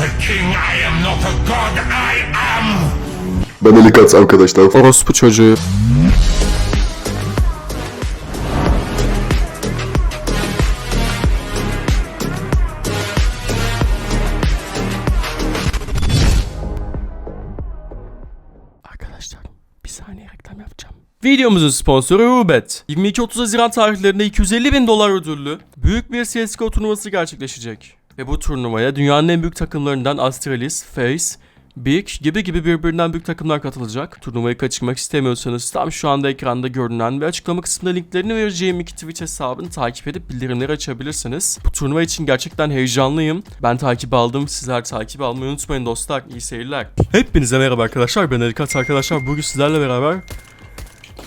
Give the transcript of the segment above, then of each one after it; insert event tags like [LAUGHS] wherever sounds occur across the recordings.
not a king, I am not a god, I am Ben Elikat arkadaşlar. Orospu çocuğu. Arkadaşlar bir saniye reklam yapacağım. Videomuzun sponsoru Ubet. 22-30 Haziran tarihlerinde 250 bin dolar ödüllü büyük bir CSGO turnuvası gerçekleşecek. Ve bu turnuvaya dünyanın en büyük takımlarından Astralis, FaZe, Big gibi gibi birbirinden büyük takımlar katılacak. Turnuvayı kaçırmak istemiyorsanız tam şu anda ekranda görünen ve açıklama kısmında linklerini vereceğim iki Twitch hesabını takip edip bildirimleri açabilirsiniz. Bu turnuva için gerçekten heyecanlıyım. Ben takip aldım. Sizler takip almayı unutmayın dostlar. İyi seyirler. Hepinize merhaba arkadaşlar. Ben Elikat arkadaşlar. Bugün sizlerle beraber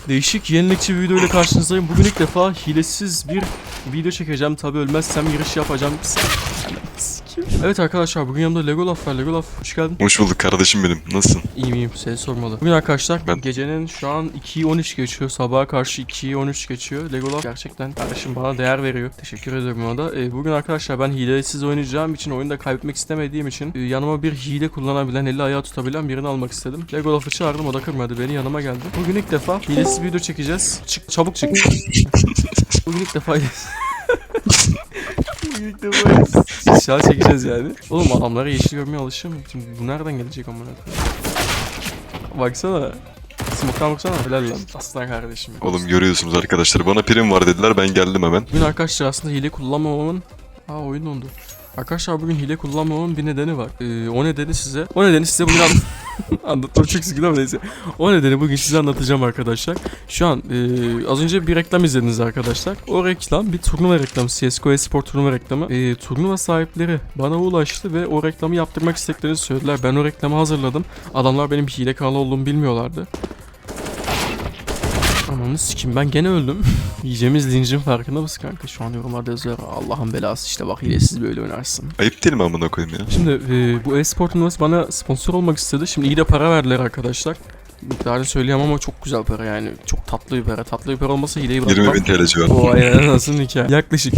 değişik yenilikçi bir video ile karşınızdayım. Bugün ilk defa hilesiz bir video çekeceğim. Tabi ölmezsem giriş yapacağım. Evet arkadaşlar bugün yanımda Legolaf var. Legolaf hoş geldin. Hoş bulduk kardeşim benim. Nasılsın? İyiyim iyiyim seni sormalı. Bugün arkadaşlar Ben- gecenin şu an 2.13 geçiyor. Sabaha karşı 2.13 geçiyor. Legolaf gerçekten kardeşim bana değer veriyor. Teşekkür ederim ona da. Ee, bugün arkadaşlar ben hilesiz oynayacağım için oyunda kaybetmek istemediğim için e, yanıma bir hile kullanabilen, eli ayağı tutabilen birini almak istedim. Legolaf'ı çağırdım o da kırmadı beni yanıma geldi. Bugün ilk defa hilesiz bir video çekeceğiz. Çık çabuk çık. [LAUGHS] Bugün ilk defa Bugün ilk defa Şah çekeceğiz yani. Oğlum adamlara yeşil görmeye alışım. Şimdi bu nereden gelecek amına koyayım? Baksana. Smoke'tan baksana helal lan. Aslan kardeşim. Oğlum görüyorsunuz arkadaşlar. Bana prim var dediler. Ben geldim hemen. Bugün arkadaşlar aslında hile kullanmamamın... Aa oyun dondu. Arkadaşlar bugün hile kullanmamamın bir nedeni var. Ee, o nedeni size... O nedeni size bugün. [LAUGHS] Anlatmam çok sıkıntı ama neyse. O nedeni bugün size anlatacağım arkadaşlar. Şu an e, az önce bir reklam izlediniz arkadaşlar. O reklam bir turnuva reklamı. CSGO Esport turnuva reklamı. E, turnuva sahipleri bana ulaştı ve o reklamı yaptırmak isteklerini söylediler. Ben o reklamı hazırladım. Adamlar benim hile kanalı olduğumu bilmiyorlardı. Ananı sikim ben gene öldüm. [LAUGHS] Yiyeceğimiz lincin farkında mısın kanka? Şu an yorumlarda yazıyor. Allah'ın belası işte bak hilesiz böyle oynarsın. Ayıp değil mi amına koyayım ya? Şimdi e, bu e-spor turnuvası bana sponsor olmak istedi. Şimdi iyi de para verdiler arkadaşlar. Miktarını söyleyemem ama çok güzel para yani. Çok tatlı bir para. Tatlı bir para olmasa hileyi 20 bırakmam. bin TL civarı. O aynen nasıl hikaye. Yaklaşık.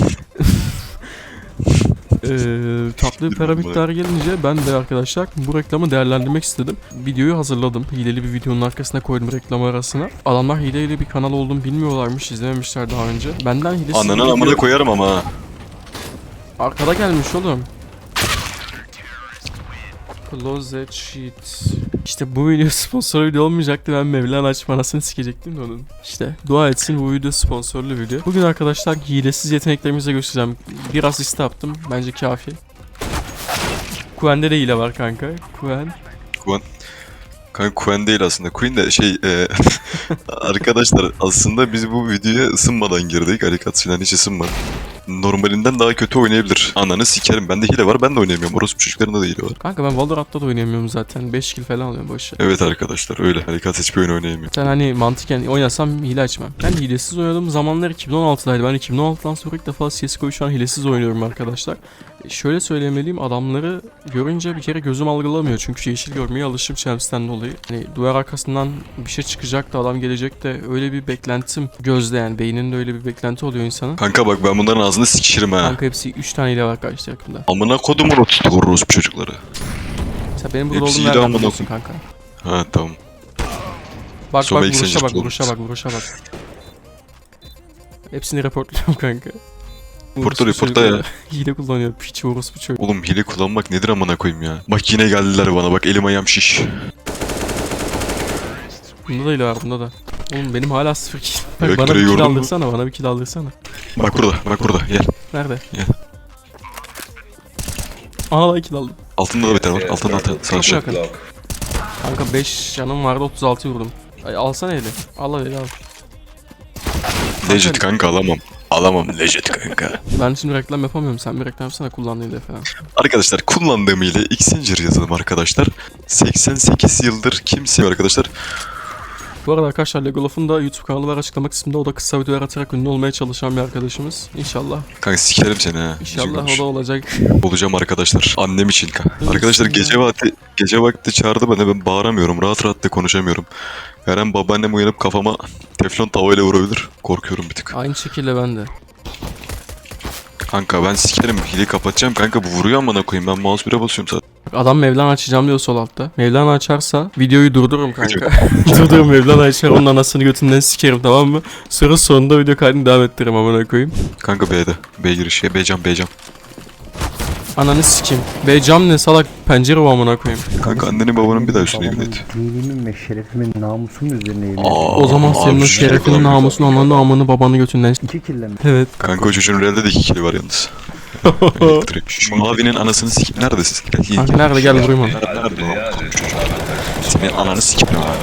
Eee tatlı para miktarı gelince ben de arkadaşlar bu reklamı değerlendirmek istedim. Videoyu hazırladım. Hileli bir videonun arkasına koydum reklam arasına. Adamlar hileli bir kanal olduğunu bilmiyorlarmış, izlememişler daha önce. Benden hilesiz bir Ananın video- amına koyarım ama ha. Arkada gelmiş oğlum. Closet sheet. İşte bu video sponsor video olmayacaktı. Ben Mevlana açıp anasını sikecektim de onun. İşte dua etsin bu video sponsorlu video. Bugün arkadaşlar hilesiz yeteneklerimizi göstereceğim. Bir asist yaptım. Bence kafi. Kuen'de de hile var kanka. Kuen. Kanka Queen değil aslında. Queen de şey e, [LAUGHS] arkadaşlar aslında biz bu videoya ısınmadan girdik. Harikat filan hiç ısınmadı. Normalinden daha kötü oynayabilir. Ananı sikerim. Bende hile var. Ben de oynayamıyorum. Orospu çocuklarında da hile var. Kanka ben Valorant'ta da oynayamıyorum zaten. 5 kill falan alıyorum ver. Evet arkadaşlar öyle. Harikat hiçbir oyun oynayamıyor. Sen hani mantıken oynasam hile açmam. Ben hilesiz oynadığım zamanlar 2016'daydı. Ben 2016'dan sonra ilk defa CSGO'yu şu an hilesiz oynuyorum arkadaşlar. E, Şöyle söylemeliyim adamları görünce bir kere gözüm algılamıyor. Çünkü yeşil görmeye alışım Champions'ten dolayı. Hani duvar arkasından bir şey çıkacak da adam gelecek de öyle bir beklentim gözde yani. Beyninde öyle bir beklenti oluyor insanın. Kanka bak ben bunların ağzını sikişirim ha. Kanka hepsi 3 tane hile var karşı yakında. Amına kodumun oturttuk orospu çocukları. Sen benim burada Hepsi olduğumu hile nereden amına biliyorsun kanka? Ha tamam. Bak Sonra bak ilk vuruşa bak kullanırız. vuruşa bak vuruşa bak. Hepsini reportluyorum kanka. Reporta, Orospu reporta ya. çocukları. [LAUGHS] Hile kullanıyor. Piç orospu çocuk. Oğlum hile kullanmak nedir amına koyayım ya. Bak yine geldiler bana bak elim ayağım şiş. Bunda da hile var bunda da. Oğlum benim hala sıfır kill. Bak bana bir kill aldırsana bana bir kill aldırsana. Bak burada bak burada gel. Nerede? Ya. Aha da kill aldım. Altında da tane var. Altında altında sağ Çok aşağı. Kanka 5 canım vardı 36 vurdum. Ay, alsana eli. Al eli al. Legit kanka alamam. Alamam legit kanka. Ben şimdi reklam yapamıyorum. Sen bir reklam yapsana kullandığın hile falan. Arkadaşlar kullandığım ile Xinjir yazılım arkadaşlar. 88 yıldır kimse arkadaşlar. Bu arada arkadaşlar Legolof'un da YouTube kanalı var açıklama kısmında. O da kısa videolar atarak ünlü olmaya çalışan bir arkadaşımız. İnşallah. Kanka sikerim seni ha. İnşallah o da olacak. Olacağım arkadaşlar. Annem için kanka. Arkadaşlar gece vakti gece vakti çağırdı bana ben bağıramıyorum. Rahat rahat da konuşamıyorum. Her an babaannem uyanıp kafama teflon tavayla vurabilir. Korkuyorum bir tık. Aynı şekilde ben de. Kanka ben sikerim. Hili kapatacağım kanka bu vuruyor amına koyayım. Ben mouse 1'e basıyorum zaten. Adam Mevlana açacağım diyor sol altta. Mevlana açarsa videoyu durdururum kanka. [LAUGHS] durdururum Mevlana açar onun anasını götünden sikerim tamam mı? Sonra sonunda video kaydını devam ettiririm amına koyayım. Kanka B'de. B girişi. B cam B cam. Ananı sikeyim. Be cam ne salak pencere o amına koyayım. Kanka annenin babanın bir daha üstüne yemin et. Dinimin ve şerefimin namusumun üzerine yemin Aa, ederim. O zaman senin o abi, şerefini, şey namusunu, ananı, amını, babanı götünden İki kirlenme. Evet. Kanka o çocuğun realde de iki kili var yalnız. Şu mavinin anasını sikip neredesin? Gel, Kanka nerede gel vurayım onu. Nerede nerede lan? Senin ananı sikip ne var?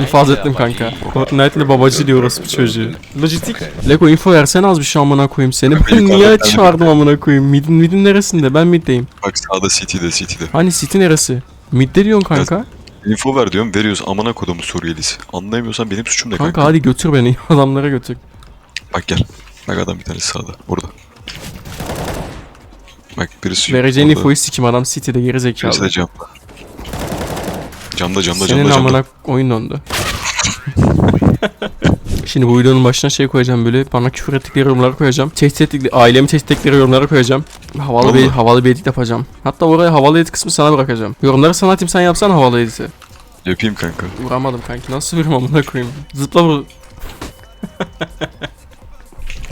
İnfaz ettim kanka. Fortnite'le babacı diyor orası bir çocuğu. Lojistik. Lego info versene az bir şey amına koyayım seni. Ben niye çağırdım amına koyayım? Midin, midin neresinde? Ben middeyim. Bak sağda City'de City'de. Hani city neresi? Midde diyorsun kanka. Info ver diyorum veriyoruz amına kodumu Suriyelisi. Anlayamıyorsan benim suçum ne kanka? Kanka hadi götür beni. [LAUGHS] Adamlara götür. Bak gel. Bak adam bir tanesi sağda. Burada. Bak birisi Vereceğin orada. infoyu sikim adam city'de geri Birisi de zekalı. camda. Camda camda Senin camda camda. amına oyun dondu. [LAUGHS] Şimdi bu videonun başına şey koyacağım böyle bana küfür ettikleri yorumları koyacağım. Tehdit ettikleri, ailemi tehdit ettikleri yorumları koyacağım. Havalı bir, havalı bir edit yapacağım. Hatta oraya havalı edit kısmı sana bırakacağım. Yorumları sana atayım sen yapsan havalı editi. Yapayım kanka. Vuramadım kanki nasıl vurayım amına koyayım. Zıpla vur.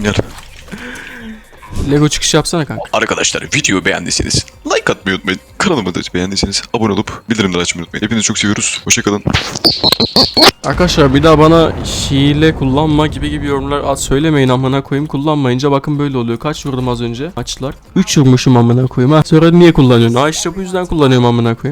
Gel. Lego çıkış yapsana kanka. Arkadaşlar videoyu beğendiyseniz like atmayı unutmayın. Kanalımı da beğendiyseniz abone olup bildirimleri açmayı unutmayın. Hepinizi çok seviyoruz. Hoşçakalın. Arkadaşlar bir daha bana hile kullanma gibi gibi yorumlar at söylemeyin amına koyayım. Kullanmayınca bakın böyle oluyor. Kaç vurdum az önce? Açlar. 3 vurmuşum amına koyayım ha. Sonra niye kullanıyorsun? Ha işte bu yüzden kullanıyorum amına koyayım.